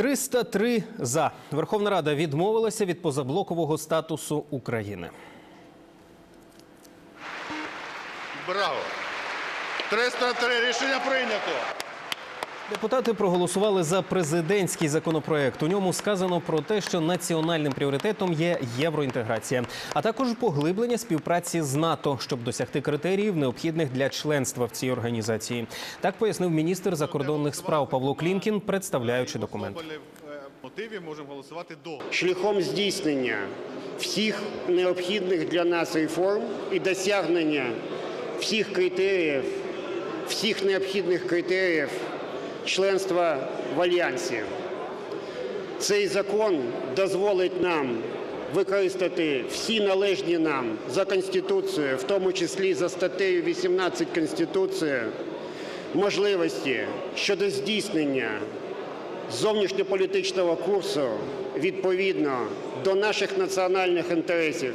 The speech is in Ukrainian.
303 за. Верховна Рада відмовилася від позаблокового статусу України. Браво! 303 рішення прийнято. Депутати проголосували за президентський законопроект. У ньому сказано про те, що національним пріоритетом є євроінтеграція, а також поглиблення співпраці з НАТО, щоб досягти критеріїв, необхідних для членства в цій організації. Так пояснив міністр закордонних справ Павло Клімкін, представляючи документ. Мотивів можемо голосувати до. шляхом здійснення всіх необхідних для нас реформ і досягнення всіх критеріїв, всіх необхідних критеріїв членства в альянсі. Цей закон дозволить нам використати всі належні нам за Конституцією, в тому числі за статтею 18 Конституції, можливості щодо здійснення зовнішньополітичного курсу відповідно до наших національних інтересів.